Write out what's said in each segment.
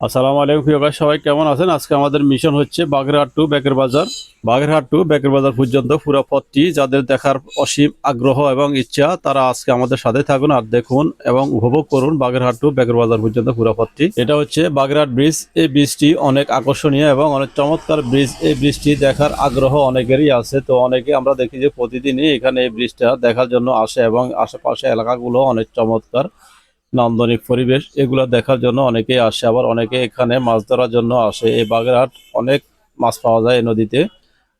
আসসালামু আলাইকুম প্রিয় সবাই কেমন আছেন? আজকে আমাদের মিশন হচ্ছে বাগেরহাট টু বেকের বাজার বাগেরহাট টু বেকের বাজার পর্যন্ত পুরো পথটি যাদের দেখার অসীম আগ্রহ এবং ইচ্ছা, তারা আজকে আমাদের সাথে থাকুন আর দেখুন এবং উপভোগ করুন বাগেরহাট টু বেকের বাজার পর্যন্ত পুরো পথটি। এটা হচ্ছে বাগেরহাট ব্রিজ এই ব্রিজটি অনেক আকর্ষণীয় এবং অনেক চমৎকার ব্রিজ এই ব্রিজটি দেখার আগ্রহ অনেকেরই আছে, তো অনেকে আমরা দেখি যে প্রতিদিনই এখানে এই ব্রিজটা দেখার জন্য আসে এবং আশেপাশে এলাকাগুলো অনেক চমৎকার। নান্দনিক পরিবেশ, এগুলো দেখার জন্য অনেকেই আসে। আবার অনেকে এখানে মাছ ধরার জন্য আসে। এই বাগেরহাট অনেক মাছ পাওয়া যায় এই নদীতে।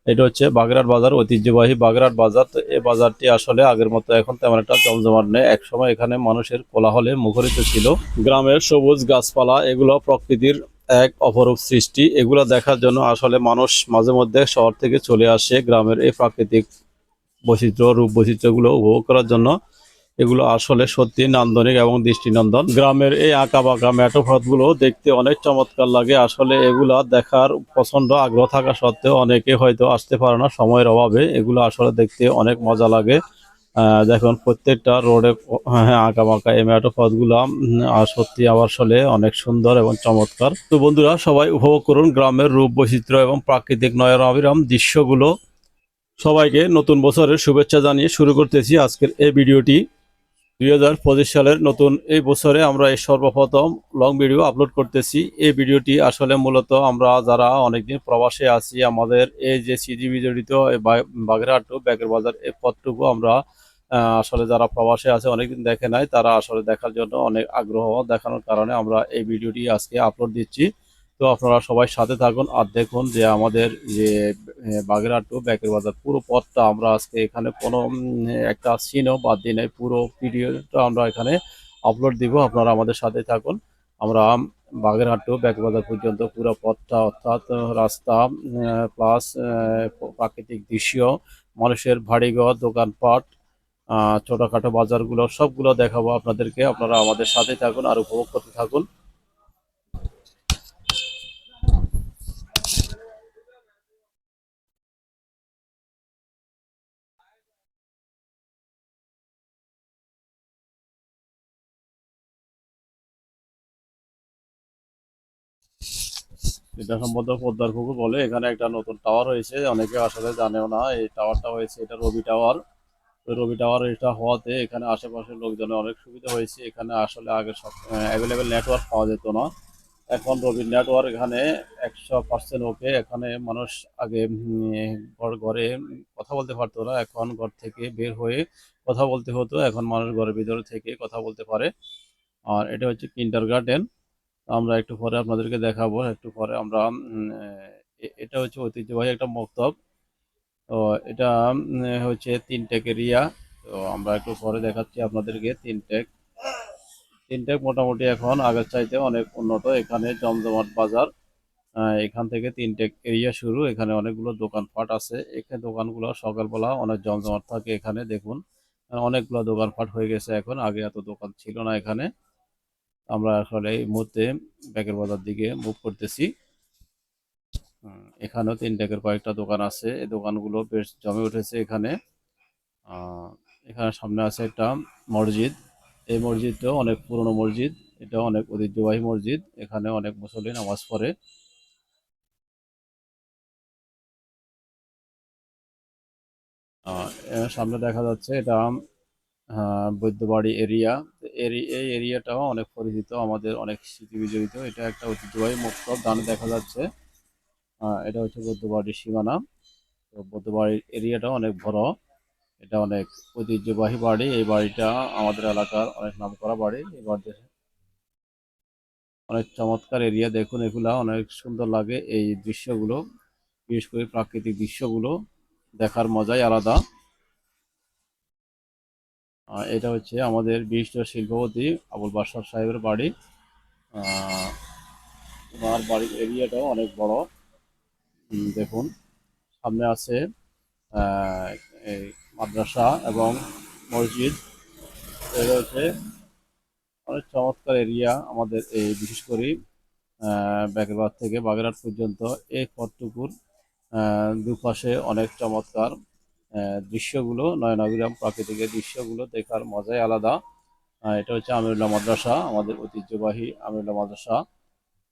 এটা হচ্ছে বাগেরহাট বাজার, ঐতিহ্যবাহী বাগেরহাট বাজার। তো এই বাজারটি আসলে আগের মতো এখন তেমন একটা জমজমাট নেই। একসময় এখানে মানুষের কোলাহলে মুখরিত ছিল। গ্রামের সবুজ গাছপালা, এগুলো প্রকৃতির এক অপরূপ সৃষ্টি। এগুলো দেখার জন্য আসলে মানুষ মাঝে মধ্যে শহর থেকে চলে আসে। গ্রামের এই প্রাকৃতিক বৈচিত্র্য, রূপ বৈচিত্র্যগুলো উপভোগ করার জন্য। এগুলো আসলে সত্যি নান্দনিক এবং দৃষ্টিনন্দন। গ্রামের এই আঁকা বাঁকা ম্যাটো গুলো দেখতে অনেক চমৎকার লাগে। আসলে এগুলা দেখার প্রচণ্ড আগ্রহ থাকা সত্ত্বেও অনেকে হয়তো আসতে পারে না সময়ের অভাবে। এগুলো আসলে দেখতে অনেক মজা লাগে। দেখুন, প্রত্যেকটা রোডে হ্যাঁ আঁকা বাঁকা এই ম্যাটো গুলা আর সত্যি আসলে অনেক সুন্দর এবং চমৎকার। তো বন্ধুরা, সবাই উপভোগ করুন গ্রামের রূপ বৈচিত্র্য এবং প্রাকৃতিক নয়নাভিরাম দৃশ্যগুলো। সবাইকে নতুন বছরের শুভেচ্ছা জানিয়ে শুরু করতেছি আজকের এই ভিডিওটি। দুই হাজার পঁচিশ সালের নতুন এই বছরে আমরা এই সর্বপ্রথম লং ভিডিও আপলোড করতেছি। এই ভিডিওটি আসলে মূলত আমরা যারা অনেকদিন প্রবাসে আছি, আমাদের এই যে সিজিবি জড়িত বাগেরহাট টু ব্যাগের বাজার এই পথটুকু আমরা আসলে যারা প্রবাসে আছে অনেকদিন দেখে নাই, তারা আসলে দেখার জন্য অনেক আগ্রহ দেখানোর কারণে আমরা এই ভিডিওটি আজকে আপলোড দিচ্ছি। তো আপনারা সবাই সাথে থাকুন আর দেখুন যে আমাদের যে বাগেরহাট টু ব্যাকের বাজার, পুরো পথটা আমরা আজকে এখানে কোনো একটা সিনও বাদ দিই নাই, পুরো ভিডিওটা আমরা এখানে আপলোড দিব, আপনারা আমাদের সাথে থাকুন। আমরা বাগেরহাট টু ব্যাকের বাজার পর্যন্ত পুরো পথটা, অর্থাৎ রাস্তা প্লাস প্রাকৃতিক দৃশ্য, মানুষের বাড়িঘর, দোকানপাট ছোটখাটো বাজারগুলো, সবগুলো দেখাবো আপনাদেরকে। আপনারা আমাদের সাথে থাকুন আর উপভোগ করতে থাকুন। এটা সম্ভবত পদ্মার পুকুর বলে। এখানে একটা নতুন টাওয়ার হয়েছে। অনেকে আসলে জানেও না, এই টাওয়ারটা হয়েছে, এটা রবি টাওয়ার রবি টাওয়ার এটা হওয়াতে এখানে আশেপাশের লোকজনের অনেক সুবিধা হয়েছে। এখানে আসলে আগে সব অ্যাভেলেবেল নেটওয়ার্ক পাওয়া যেত না। এখন রবির নেটওয়ার্ক এখানে একশো পার্সেন্ট ওকে এখানে মানুষ আগে ঘর, ঘরে কথা বলতে পারতো না। এখন ঘর থেকে বের হয়ে কথা বলতে হতো। এখন মানুষ ঘরের ভিতরে থেকে কথা বলতে পারে। আর এটা হচ্ছে কিন্ডার গার্ডেন আমরা একটু পরে আপনাদেরকে দেখাবো, একটু পরে আমরা এটা হচ্ছে ঐতিহ্যবাহী একটা মক্তব। তো এটা হচ্ছে তিন টেক এরিয়া তো আমরা একটু পরে দেখাচ্ছি আপনাদেরকে তিন টেক। তিন টেক মোটামুটি এখন আগের চাইতে অনেক উন্নত। এখানে জমজমাট বাজার এখান থেকে তিন টেক এরিয়া শুরু। এখানে অনেকগুলো দোকানপাট আছে। এখানে দোকানগুলো সকালবেলা অনেক জমজমাট থাকে এখানে, দেখুন। অনেকগুলো দোকানপাট হয়ে গেছে এখন। আগে এত দোকান ছিল না এখানে। আমরা আসলে এই মুহূর্তে ব্যাগের বাজার দিকে মুভ করতেছি। এখানেও তিন টাকার কয়েকটা দোকান আছে। এই দোকানগুলো বেশ জমে উঠেছে এখানে। এখানে সামনে আছে একটা মসজিদ। এই মসজিদটাও অনেক পুরনো মসজিদ। এটা অনেক ঐতিহ্যবাহী মসজিদ। এখানে অনেক মুসল্লি নামাজ পড়ে। সামনে দেখা যাচ্ছে এটা বৈদ্যবাড়ি এরিয়া। এই এরিয়াটাও অনেক পরিচিত, আমাদের অনেক স্মৃতি বিজড়িত এটা একটা ঐতিহ্যবাহী মক্তব ডানে দেখা যাচ্ছে। এটা হচ্ছে বৌদ্ধবাড়ির সীমানা। তো বৌদ্ধবাড়ির এরিয়াটা অনেক বড়। এটা অনেক ঐতিহ্যবাহী বাড়ি। এই বাড়িটা আমাদের এলাকার অনেক নামকরা বাড়ি। এই বাড়িতে অনেক চমৎকার এরিয়া। দেখুন, এগুলা অনেক সুন্দর লাগে এই দৃশ্যগুলো, বিশেষ করে প্রাকৃতিক দৃশ্যগুলো। দেখার মজাই আলাদা। এটা হচ্ছে আমাদের বিশিষ্ট শিল্পপতি আবুল বাসার সাহেবের বাড়ি। ওনার বাড়ির এরিয়াটাও অনেক বড়। দেখুন সামনে আছে এই মাদ্রাসা এবং মসজিদ। এটা হচ্ছে অনেক চমৎকার এরিয়া আমাদের এই বিশেষ করে আহ, থেকে বাগেরহাট পর্যন্ত। এই পথটুকুর দুপাশে অনেক চমৎকার দৃশ্যগুলো নয়নাভিরাম প্রাকৃতিক দৃশ্যগুলো দেখার মজাই আলাদা। এটা হচ্ছে আমিরুল্লাহ মাদ্রাসা, আমাদের ঐতিহ্যবাহী আমিরুল্লাহ মাদ্রাসা।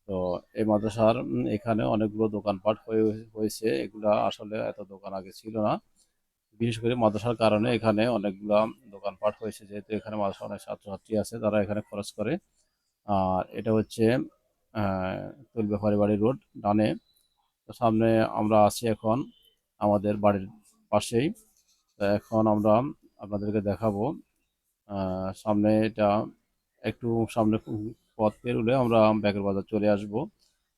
তো এই মাদ্রাসার এখানে অনেকগুলো দোকানপাট হয়ে হয়েছে। এগুলা আসলে এত দোকান আগে ছিল না। বিশেষ করে মাদ্রাসার কারণে এখানে অনেকগুলা দোকানপাট হয়েছে, যেহেতু এখানে মাদ্রাসা অনেক ছাত্রছাত্রী আছে, তারা এখানে খরচ করে। আর এটা হচ্ছে, আহ তুল ব্যাপারী বাড়ি রোড, ডানে। সামনে আমরা আছি এখন আমাদের বাড়ির পাশেই। এখন আমরা আপনাদেরকে দেখাবো। সামনে এটা একটু সামনে পথ পেরোলে আমরা ব্যাগের বাজার চলে আসব।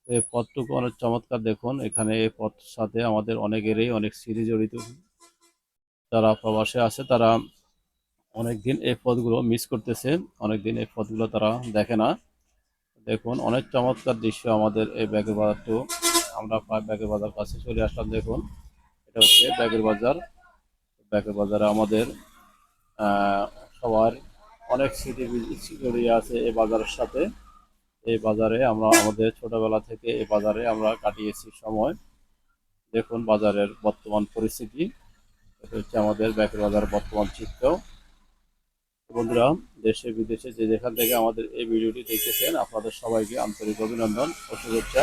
এই পথটুকু অনেক চমৎকার দেখুন, এখানে এই পথ সাথে আমাদের অনেকেরই অনেক স্মৃতি জড়িত। যারা প্রবাসে আছে তারা অনেকদিন এই পথগুলো মিস করতেছে, অনেকদিন এই পথগুলো তারা দেখে না। দেখুন, অনেক চমৎকার দৃশ্য আমাদের এই ব্যাগের বাজারটু আমরা প্রায় ব্যাগের বাজার কাছে চলে আসলাম, দেখুন। এটা হচ্ছে ব্যাগের বাজার। ব্যাগের বাজারে আমাদের সবার অনেক স্মৃতি জড়িয়ে আছে এই বাজারের সাথে। এই বাজারে আমরা, আমাদের ছোটবেলা থেকে এই বাজারে আমরা কাটিয়েছি সময়। দেখুন বাজারের বর্তমান পরিস্থিতি। এটা হচ্ছে আমাদের ব্যাগের বাজার বর্তমান চিত্র। বন্ধুরা, দেশে, বিদেশে যে যেখান থেকে আমাদের এই ভিডিওটি দেখতেছেন, আপনাদের সবাইকে আন্তরিক অভিনন্দন ও শুভেচ্ছা।